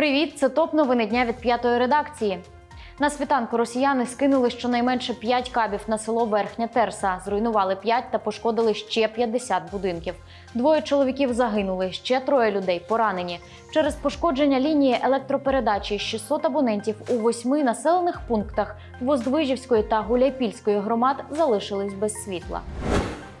Привіт, це топ новини дня від п'ятої редакції. На світанку росіяни скинули щонайменше 5 кабів на село Верхня Терса, зруйнували 5 та пошкодили ще 50 будинків. Двоє чоловіків загинули, ще троє людей поранені. Через пошкодження лінії електропередачі 600 абонентів у восьми населених пунктах Воздвижівської та Гуляйпільської громад залишились без світла.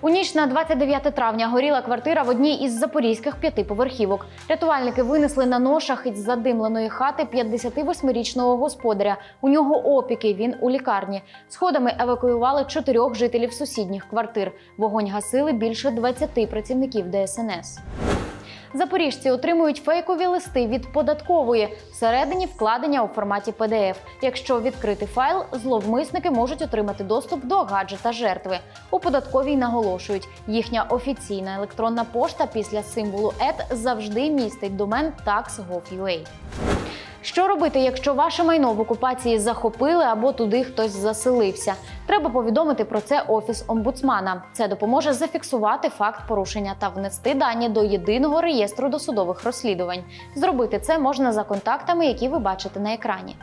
У ніч на 29 травня горіла квартира в одній із запорізьких п'ятиповерхівок. Рятувальники винесли на ношах із задимленої хати 58-річного господаря. У нього опіки. Він у лікарні. Сходами евакуювали чотирьох жителів сусідніх квартир. Вогонь гасили більше 20 працівників ДСНС. Запоріжці отримують фейкові листи від податкової всередині вкладення у форматі PDF. Якщо відкрити файл, зловмисники можуть отримати доступ до гаджета жертви. У податковій наголошують, їхня офіційна електронна пошта після символу ЕД завжди містить домен tax.gov.ua. Що робити, якщо ваше майно в окупації захопили або туди хтось заселився? Треба повідомити про це офіс омбудсмана. Це допоможе зафіксувати факт порушення та внести дані до єдиного реєстру досудових розслідувань. Зробити це можна за контактами, які ви бачите на екрані.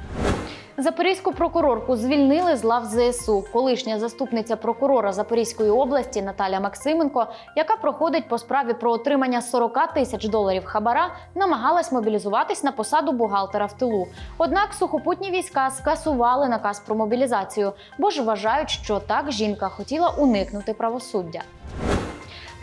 Запорізьку прокурорку звільнили з лав ЗСУ. Колишня заступниця прокурора Запорізької області Наталя Максименко, яка проходить по справі про отримання 40 тисяч доларів хабара, намагалась мобілізуватись на посаду бухгалтера в тилу. Однак сухопутні війська скасували наказ про мобілізацію, бо ж вважають, що так жінка хотіла уникнути правосуддя.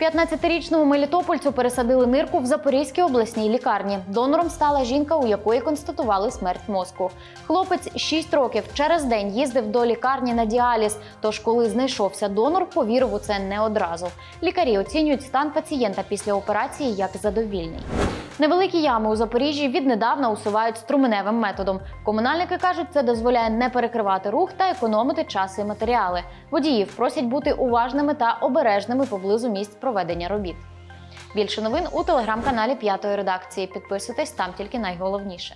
15-річному мелітопольцю пересадили нирку в Запорізькій обласній лікарні. Донором стала жінка, у якої констатували смерть мозку. Хлопець 6 років через день їздив до лікарні на діаліз. Тож, коли знайшовся донор, повірив у це не одразу. Лікарі оцінюють стан пацієнта після операції як задовільний. Невеликі ями у Запоріжжі віднедавна усувають струменевим методом. Комунальники кажуть, це дозволяє не перекривати рух та економити час і матеріали. Водіїв просять бути уважними та обережними поблизу місць проведення робіт. Більше новин у телеграм-каналі П'ятої редакції. Підписуйтесь там тільки найголовніше.